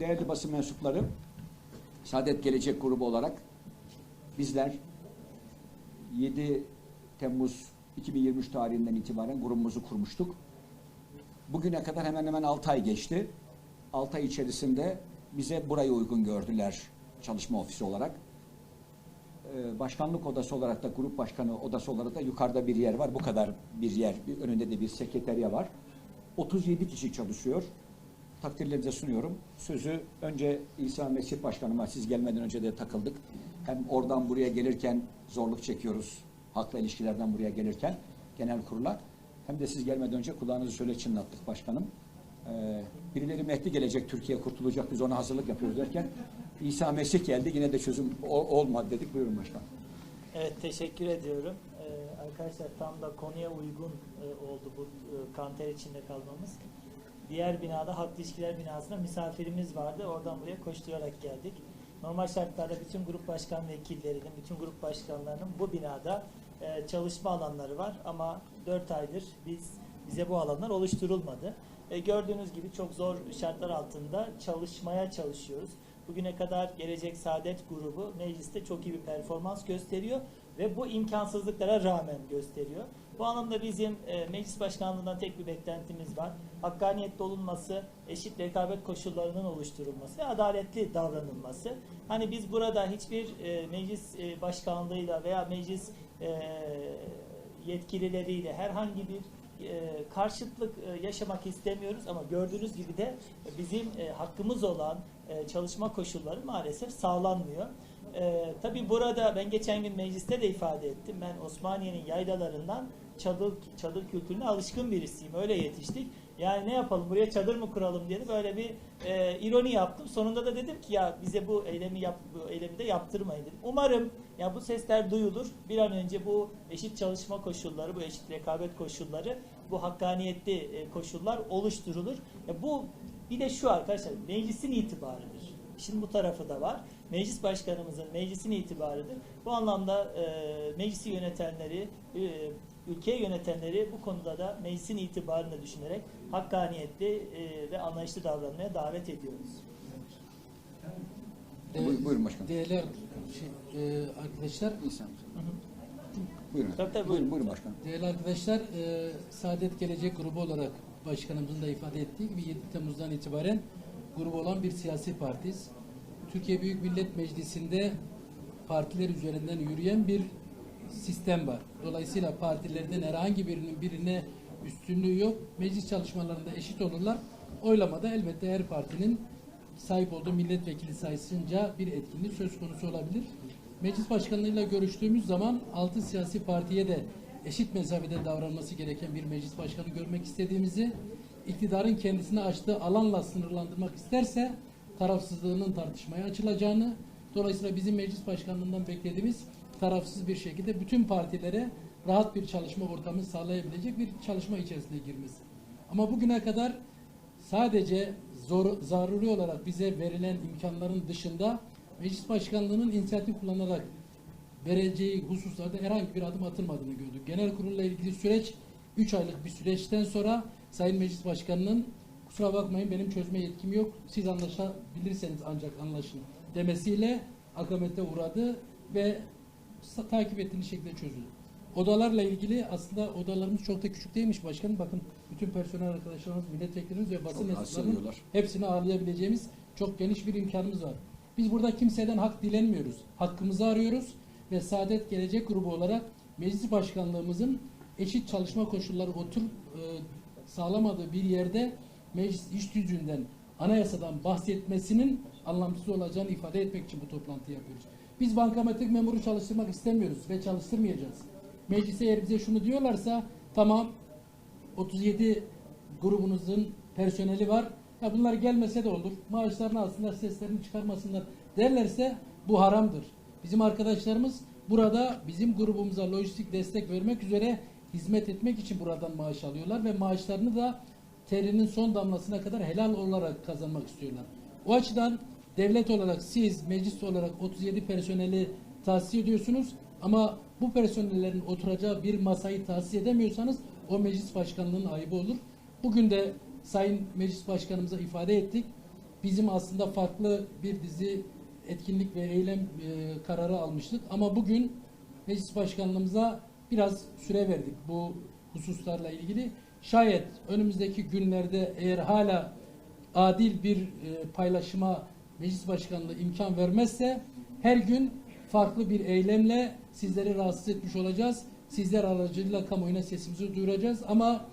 değerli basın mensupları, Saadet Gelecek Grubu olarak bizler 7 Temmuz 2023 tarihinden itibaren grubumuzu kurmuştuk. Bugüne kadar hemen hemen 6 ay geçti. 6 ay içerisinde bize burayı uygun gördüler çalışma ofisi olarak. Ee, Başkanlık odası olarak da grup başkanı odası olarak da yukarıda bir yer var. Bu kadar bir yer. Önünde de bir sekreterya var. 37 kişi çalışıyor. Takdirlerinize sunuyorum. Sözü önce İsa Mesih Başkanıma siz gelmeden önce de takıldık. Hem oradan buraya gelirken zorluk çekiyoruz. Halkla ilişkilerden buraya gelirken genel kurula. Hem de siz gelmeden önce kulağınızı şöyle çınlattık başkanım. Ee, birileri Mehdi gelecek, Türkiye kurtulacak, biz ona hazırlık yapıyoruz derken İsa Mesih geldi, yine de çözüm olmadı dedik. Buyurun başkanım. Evet teşekkür ediyorum. Ee, arkadaşlar tam da konuya uygun e, oldu bu e, kanter içinde kalmamız. Diğer binada halk ilişkiler binasında misafirimiz vardı. Oradan buraya koşturarak geldik. Normal şartlarda bütün grup başkan vekillerinin, bütün grup başkanlarının bu binada e, çalışma alanları var. Ama 4 aydır biz bize bu alanlar oluşturulmadı. E, gördüğünüz gibi çok zor şartlar altında çalışmaya çalışıyoruz. Bugüne kadar Gelecek Saadet grubu mecliste çok iyi bir performans gösteriyor ve bu imkansızlıklara rağmen gösteriyor. Bu anlamda bizim e, meclis başkanlığından tek bir beklentimiz var. Hakkaniyetli olunması, eşit rekabet koşullarının oluşturulması ve adaletli davranılması. Hani biz burada hiçbir e, meclis e, başkanlığıyla veya meclis e, yetkilileriyle herhangi bir e, karşıtlık e, yaşamak istemiyoruz ama gördüğünüz gibi de bizim e, hakkımız olan e, çalışma koşulları maalesef sağlanmıyor. E, tabii burada ben geçen gün mecliste de ifade ettim. Ben Osmaniye'nin yaylalarından çadır çadır kültürüne alışkın birisiyim. Öyle yetiştik. Yani ne yapalım buraya çadır mı kuralım diye böyle bir e, ironi yaptım. Sonunda da dedim ki ya bize bu eylemi yap bu eylemi de yaptırmayın dedim. Umarım ya bu sesler duyulur. Bir an önce bu eşit çalışma koşulları, bu eşit rekabet koşulları, bu hakkaniyetli e, koşullar oluşturulur. Ya bu bir de şu arkadaşlar meclisin itibarıdır. Şimdi bu tarafı da var. Meclis başkanımızın meclisin itibarıdır. Bu anlamda e, meclisi yönetenleri, e, ülkeyi yönetenleri bu konuda da meclisin itibarını düşünerek hakkaniyetli e, ve anlayışlı davranmaya davet ediyoruz. Buyur- buyurun başkanım. Değerli şey, e, arkadaşlar, İsa Buyurun. Tabii, tabii, buyurun, buyurun. buyurun başkanım. değerli arkadaşlar, e, Saadet Gelecek grubu olarak başkanımızın da ifade ettiği gibi 7 Temmuz'dan itibaren grubu olan bir siyasi partiyiz. Türkiye Büyük Millet Meclisi'nde partiler üzerinden yürüyen bir sistem var. Dolayısıyla partilerden herhangi birinin birine üstünlüğü yok. Meclis çalışmalarında eşit olurlar. Oylamada elbette her partinin sahip olduğu milletvekili sayısınca bir etkinlik söz konusu olabilir. Meclis başkanlığıyla görüştüğümüz zaman altı siyasi partiye de eşit mesafede davranması gereken bir meclis başkanı görmek istediğimizi, iktidarın kendisine açtığı alanla sınırlandırmak isterse tarafsızlığının tartışmaya açılacağını, dolayısıyla bizim meclis başkanlığından beklediğimiz tarafsız bir şekilde bütün partilere rahat bir çalışma ortamı sağlayabilecek bir çalışma içerisine girmesi. Ama bugüne kadar sadece zor, zaruri olarak bize verilen imkanların dışında meclis başkanlığının inisiyatif kullanarak vereceği hususlarda herhangi bir adım atılmadığını gördük. Genel kurulla ilgili süreç 3 aylık bir süreçten sonra Sayın Meclis Başkanı'nın kusura bakmayın benim çözme yetkim yok. Siz anlaşabilirseniz ancak anlaşın demesiyle akamete uğradı ve takip ettiğiniz şekilde çözüldü. Odalarla ilgili aslında odalarımız çok da küçük değilmiş başkanım. Bakın bütün personel arkadaşlarımız, milletvekillerimiz ve basın mensuplarının hepsini ağırlayabileceğimiz çok geniş bir imkanımız var. Biz burada kimseden hak dilenmiyoruz. Hakkımızı arıyoruz ve Saadet Gelecek Grubu olarak meclis başkanlığımızın eşit çalışma koşulları otur e, sağlamadığı bir yerde meclis iş gücünden anayasadan bahsetmesinin anlamsız olacağını ifade etmek için bu toplantı yapıyoruz. Biz bankamatik memuru çalıştırmak istemiyoruz ve çalıştırmayacağız. Meclise eğer bize şunu diyorlarsa tamam 37 grubunuzun personeli var. Ya bunlar gelmese de olur. Maaşlarını alsınlar, seslerini çıkarmasınlar derlerse bu haramdır. Bizim arkadaşlarımız burada bizim grubumuza lojistik destek vermek üzere hizmet etmek için buradan maaş alıyorlar ve maaşlarını da terinin son damlasına kadar helal olarak kazanmak istiyorlar. O açıdan devlet olarak siz meclis olarak 37 personeli tahsis ediyorsunuz ama bu personellerin oturacağı bir masayı tahsis edemiyorsanız o meclis başkanlığının ayıbı olur. Bugün de Sayın Meclis Başkanımıza ifade ettik. bizim aslında farklı bir dizi etkinlik ve eylem e, kararı almıştık. Ama bugün meclis başkanlığımıza biraz süre verdik bu hususlarla ilgili. Şayet önümüzdeki günlerde eğer hala adil bir e, paylaşıma meclis başkanlığı imkan vermezse her gün farklı bir eylemle sizleri rahatsız etmiş olacağız. Sizler aracılığıyla kamuoyuna sesimizi duyuracağız ama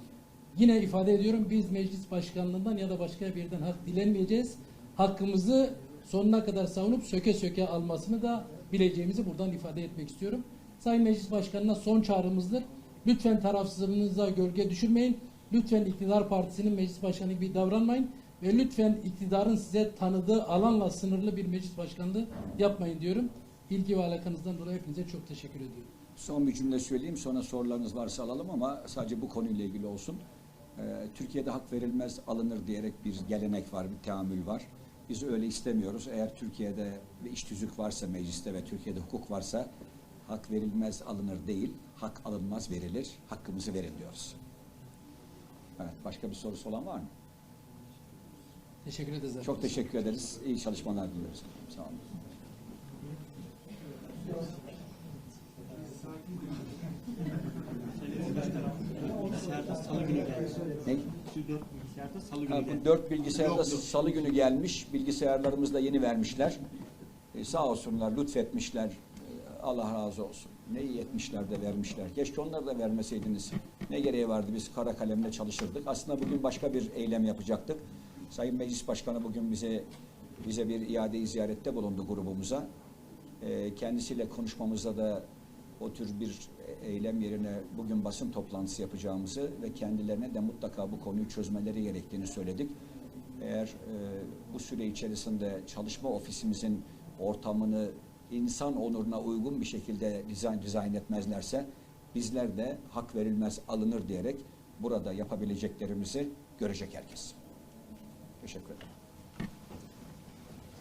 yine ifade ediyorum biz meclis başkanlığından ya da başka bir yerden hak dilenmeyeceğiz. Hakkımızı sonuna kadar savunup söke söke almasını da bileceğimizi buradan ifade etmek istiyorum. Sayın Meclis Başkanı'na son çağrımızdır. Lütfen tarafsızlığınıza gölge düşürmeyin. Lütfen iktidar partisinin meclis başkanı gibi davranmayın. Ve lütfen iktidarın size tanıdığı alanla sınırlı bir meclis başkanlığı yapmayın diyorum. İlgi ve alakanızdan dolayı hepinize çok teşekkür ediyorum. Son bir cümle söyleyeyim sonra sorularınız varsa alalım ama sadece bu konuyla ilgili olsun. Ee, Türkiye'de hak verilmez alınır diyerek bir gelenek var, bir teamül var. Biz öyle istemiyoruz. Eğer Türkiye'de bir iş tüzük varsa mecliste ve Türkiye'de hukuk varsa hak verilmez alınır değil, hak alınmaz verilir. Hakkımızı verin diyoruz. Evet, başka bir sorusu olan var mı? Teşekkür ederiz. Çok teşekkür ederiz. İyi çalışmalar diliyoruz. Sağ olun. Bilgisayarda salı günü geldi. Ne? Dört bilgisayarda salı günü bu dört bilgisayarda Yok, yok. salı günü gelmiş. Bilgisayarlarımızı da yeni vermişler. E, sağ olsunlar, lütfetmişler. Allah razı olsun. Ne iyi etmişler de vermişler. Keşke onları da vermeseydiniz. Ne gereği vardı biz kara kalemle çalışırdık. Aslında bugün başka bir eylem yapacaktık. Sayın Meclis Başkanı bugün bize bize bir iade ziyarette bulundu grubumuza. E, kendisiyle konuşmamızda da o tür bir eylem yerine bugün basın toplantısı yapacağımızı ve kendilerine de mutlaka bu konuyu çözmeleri gerektiğini söyledik. Eğer e, bu süre içerisinde çalışma ofisimizin ortamını insan onuruna uygun bir şekilde dizayn, dizayn etmezlerse bizler de hak verilmez alınır diyerek burada yapabileceklerimizi görecek herkes. Teşekkür ederim.